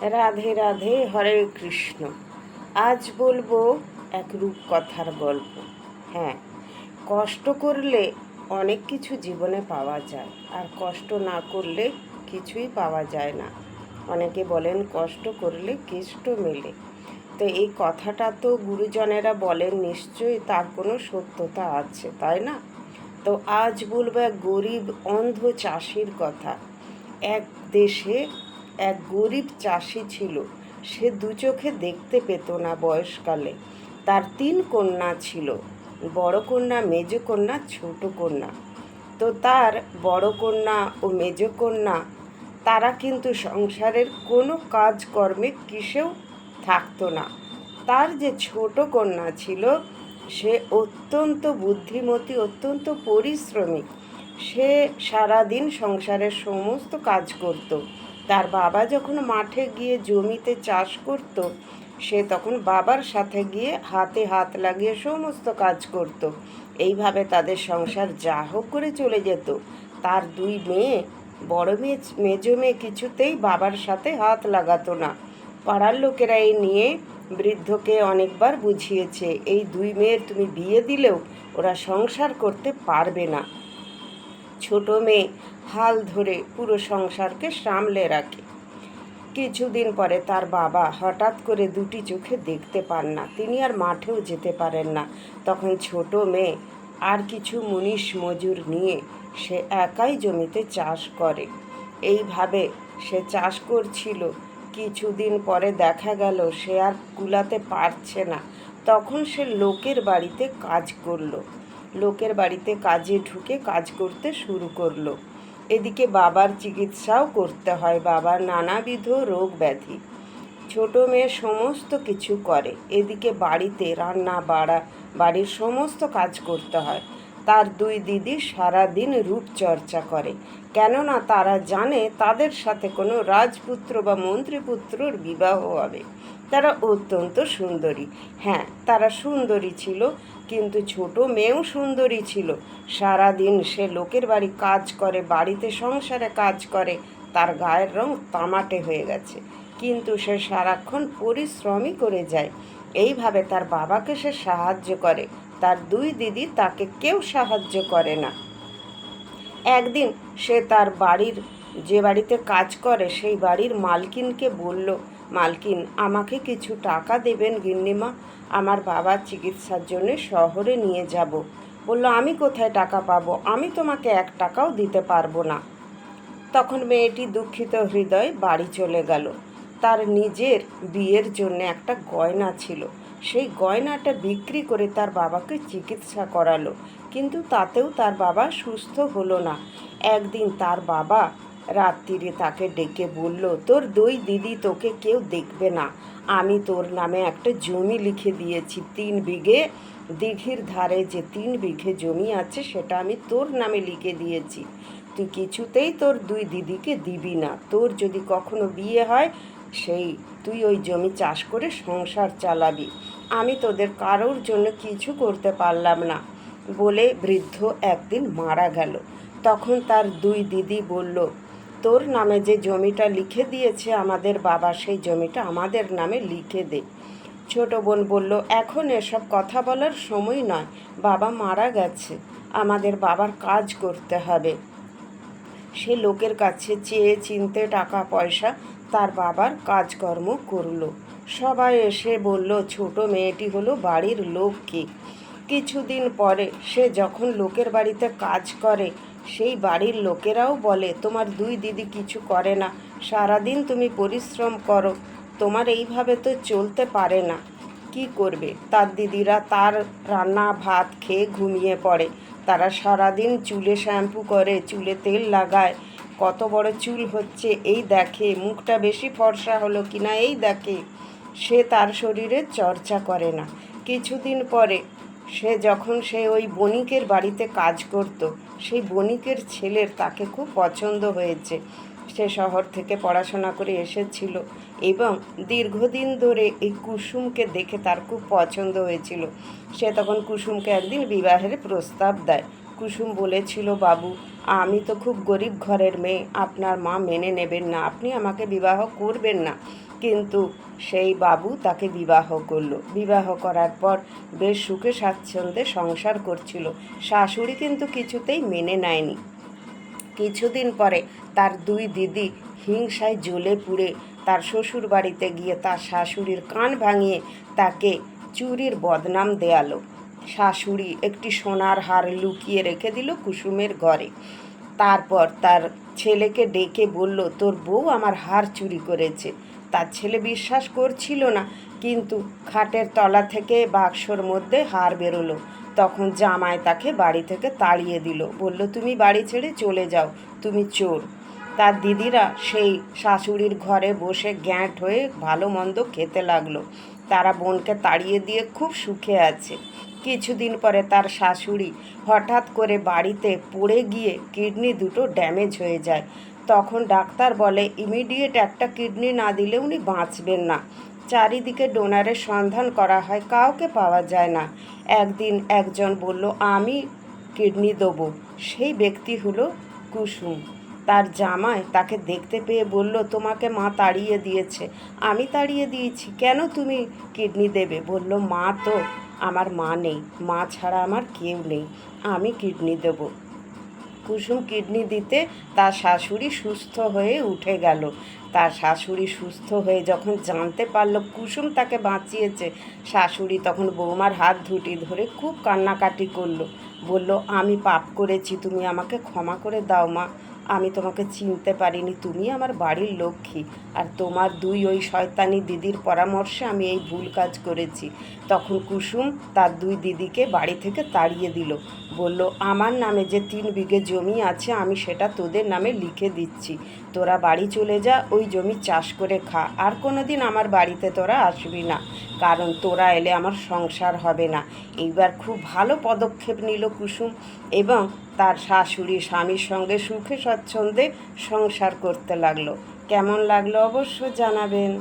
রাধে রাধে, হরে কৃষ্ণ। আজ বলব এক রূপকথার গল্প। হ্যাঁ কষ্ট করলে অনেক কিছু জীবনে পাওয়া যায়, আর কষ্ট না করলে কিছুই পাওয়া যায় না। অনেকে বলেন, কষ্ট করলে কেষ্ট মেলে। তো এই কথাটা তো গুরুজনেরা বলেন নিশ্চয়ই, তার কোনো সত্যতা আছে, তাই না? তো আজ বলব এক গরিব, অন্ধ চাষির কথা। এক দেশে এক গরিব চাষি ছিল। সে দু চোখে দেখতে পেত না বয়সকালে। তার তিন কন্যা ছিল। বড় কন্যা, মেজ কন্যা, ছোট কন্যা। তো তার বড় কন্যা ও মেজ কন্যা, তারা কিন্তু সংসারের কোনো কাজকর্মে কিসেও থাকতো না। তার যে ছোট কন্যা ছিল, সে অত্যন্ত বুদ্ধিমতী, অত্যন্ত পরিশ্রমী। সে সারাদিন সংসারের সমস্ত কাজ করত। তার বাবা যখন মাঠে গিয়ে জমিতে চাষ করত, সে তখন বাবার সাথে গিয়ে হাতে হাত লাগিয়ে সমস্ত কাজ করত। এইভাবে তাদের সংসার যা হোক করে চলে যেত। তার দুই মেয়ে, বড় মেয়ে মেজো মেয়ে কিছুতেই বাবার সাথে হাত লাগাতো না। পাড়ার লোকেরা এই নিয়ে বৃদ্ধকে অনেকবার বুঝিয়েছে, এই দুই মেয়ের তুমি বিয়ে দিলেও ওরা সংসার করতে পারবে না। ছোট মেয়ে হাল ধরে পুরো সংসারকে সামলে রাখে। কিছুদিন পরে তার বাবা হঠাৎ করে দুটি চোখে দেখতে পান না। তিনি আর মাঠেও যেতে পারেন না। তখন ছোট মেয়ে আর কিছু মুনিশ মজুর নিয়ে সে একাই জমিতে চাষ করে। এইভাবে সে চাষ করছিল। কিছুদিন পরে দেখা গেল সে আর কুলাতে পারছে না। তখন সে লোকের বাড়িতে কাজ করল। লোকের বাড়িতে কাজে ঢুকে কাজ করতে শুরু করল। এদিকে বাবার চিকিৎসাও করতে হয়, বাবার নানাবিধ রোগ ব্যাধি। ছোট মেয়ে সমস্ত কিছু করে। এদিকে বাড়িতে রান্না, বাড়া, বাড়ির সমস্ত কাজ করতে হয়। তার দুই দিদি সারাদিন রূপচর্চা করে। কেননা তারা জানে তাদের সাথে কোনো রাজপুত্র বা মন্ত্রীপুত্রর বিবাহ হবে। তারা অত্যন্ত সুন্দরী। হ্যাঁ তারা সুন্দরী ছিল, কিন্তু ছোট মেয়েও সুন্দরী ছিল। সারাদিন সে লোকের বাড়ি কাজ করে, বাড়িতে সংসারে কাজ করে, তার গায়ের রং তামাটে হয়ে গেছে। কিন্তু সে সারাক্ষণ পরিশ্রমই করে যায়। এইভাবে তার বাবাকে সে সাহায্য করে। তার দুই দিদি তাকে কেউ সাহায্য করে না। একদিন সে তার বাড়ির, যে বাড়িতে কাজ করে সেই বাড়ির মালকিনকে বলল, মালকিন, আমাকে কিছু টাকা দেবেন গিন্নিমা, আমার বাবার চিকিৎসার জন্য শহরে নিয়ে যাব। বলল, আমি কোথায় টাকা পাবো? আমি তোমাকে এক টাকাও দিতে পারব না। তখন মেয়েটি দুঃখিত হৃদয় বাড়ি চলে গেল। তার নিজের বিয়ের জন্য একটা গয়না ছিল। সেই গয়নাটা বিক্রি করে তার বাবাকে চিকিৎসা করালো। কিন্তু তাতেও তার বাবা সুস্থ হলো না। একদিন তার বাবা রাত্রিরে তাকে ডেকে বলল, তোর দুই দিদি তোকে কেউ দেখবে না। আমি তোর নামে একটা জমি লিখে দিয়েছি, তিন বিঘে দিঘির ধারে যে তিন বিঘে জমি আছে সেটা আমি তোর নামে লিখে দিয়েছি। তুই কিছুতেই তোর দুই দিদিকে দিবি না। তোর যদি কখনো বিয়ে হয় সেই, তুই ওই জমি চাষ করে সংসার চালাবি। আমি তোদের কারোর জন্য কিছু করতে পারলাম না বলে বৃদ্ধ একদিন মারা গেল। তখন তার দুই দিদি বলল, তোর নামে যে জমিটা লিখে দিয়েছে আমাদের বাবা, সেই জমিটা আমাদের নামে লিখে দে। ছোট বোন বলল, এখন এসব কথা বলার সময় নয়, বাবা মারা গেছে, আমাদের বাবার কাজ করতে হবে। সে লোকের কাছে চেয়ে চিনতে টাকা পয়সা তার বাবার কাজকর্ম করল। সবাই এসে বলল, ছোট মেয়েটি হলো বাড়ির লোককে। কিছুদিন পরে সে যখন লোকের বাড়িতে কাজ করে, সেই বাড়ির লোকেরাও বলে, তোমার দুই দিদি কিছু করে না। সারাদিন তুমি পরিশ্রম করো। তোমার এইভাবে তো চলতে পারে না। কি করবে? তার দিদিরা তার রান্না ভাত খেয়ে ঘুমিয়ে পড়ে। তারা সারাদিন চুলে শ্যাম্পু করে, চুলে তেল লাগায়। কত বড় চুল হচ্ছে, এই দেখে। মুখটা বেশি ফর্সা হলো কি না এই দেখে। সে তার শরীরে চর্চা করে না। কিছুদিন পরে সে যখন সে ওই বণিকের বাড়িতে কাজ করত, সেই বণিকের ছেলের তাকে খুব পছন্দ হয়েছে। সে শহর থেকে পড়াশোনা করে এসেছিল এবং দীর্ঘদিন ধরে এই কুসুমকে দেখে তার খুব পছন্দ হয়েছিল। সে তখন কুসুমকে একদিন বিবাহের প্রস্তাব দেয়। কুসুম বলেছিল, বাবু, আমি তো খুব গরিব ঘরের মেয়ে। আপনার মা মেনে নেবেন না। আপনি আমাকে বিবাহ করবেন না। কিন্তু সেই বাবু তাকে বিবাহ করল। বিবাহ করার পর বেশ সুখে স্বাচ্ছন্দ্যে সংসার করছিল। শাশুড়ি কিন্তু কিছুতেই মেনে নেয়নি। কিছুদিন পরে তার দুই দিদি হিংসায় জ্বলে পুড়ে তার শ্বশুর বাড়িতে গিয়ে তার শাশুড়ির কান ভাঙিয়ে তাকে চুরির বদনাম দেয়ালো। শাশুড়ি একটি সোনার হার লুকিয়ে রেখে দিল কুসুমের ঘরে। তারপর তার ছেলেকে ডেকে বলল, তোর বউ আমার হার চুরি করেছে। তার ছেলে বিশ্বাস করছিল না, কিন্তু খাটের তলা থেকে বাক্সর মধ্যে হার বেরোলো। তখন জামাই তাকে বাড়ি থেকে তাড়িয়ে দিল। বলল, তুমি বাড়ি ছেড়ে চলে যাও, তুমি চোর। তার দিদিরা সেই শাশুড়ির ঘরে বসে গ্যাঁট হয়ে ভালো মন্দ খেতে লাগল। তারা বোনকে তাড়িয়ে দিয়ে খুব সুখে আছে। কিছুদিন পরে তার শাশুড়ি হঠাৎ করে বাড়িতে পড়ে গিয়ে কিডনি দুটো ড্যামেজ হয়ে যায়। তখন ডাক্তার বলে, ইমিডিয়েট একটা কিডনি না দিলে উনি বাঁচবেন না। চারিদিকে ডোনারের সন্ধান করা হয়, কাউকে পাওয়া যায় না। একদিন একজন বলল, আমি কিডনি দেবো। সেই ব্যক্তি হলো কুসুম। তার জামাই তাকে দেখতে পেয়ে বলল, তোমাকে মা তাড়িয়ে দিয়েছে। আমি তাড়িয়ে দিয়েছি। কেন তুমি কিডনি দেবে? বলল, মা তো আমার মা নেই, মা ছাড়া আমার কেউ নেই। আমি কিডনি দেবো। কুসুম কিডনি দিতে তার শাশুড়ি সুস্থ হয়ে উঠে গেল। তার শাশুড়ি সুস্থ হয়ে যখন জানতে পারল কুসুম তাকে বাঁচিয়েছে, শাশুড়ি তখন বৌমার হাত ধুটি ধরে খুব কান্নাকাটি করল। বলল, আমি পাপ করেছি, তুমি আমাকে ক্ষমা করে দাও মা। আমি তোমাকে চিনতে পারিনি, তুমি আমার বাড়ির লক্ষ্মী। আর তোমার দুই ওই শয়তানি দিদির পরামর্শে আমি এই ভুল কাজ করেছি। তখন কুসুম তার দুই দিদিকে বাড়ি থেকে তাড়িয়ে দিল। বলল, আমার নামে যে তিন বিঘে জমি আছে, আমি সেটা তোদের নামে লিখে দিচ্ছি। তোরা বাড়ি চলে যা, ওই জমি চাষ করে খা। আর কোনো দিন আমার বাড়িতে তোরা আসবি না, কারণ তোরা এলে আমার সংসার হবে না। এইবার খুব ভালো পদক্ষেপ নিল কুসুম এবং তার শাশুড়ি স্বামীর সঙ্গে সুখে স্বচ্ছন্দে সংসার করতে লাগল। কেমন লাগল অবশ্য জানাবেন।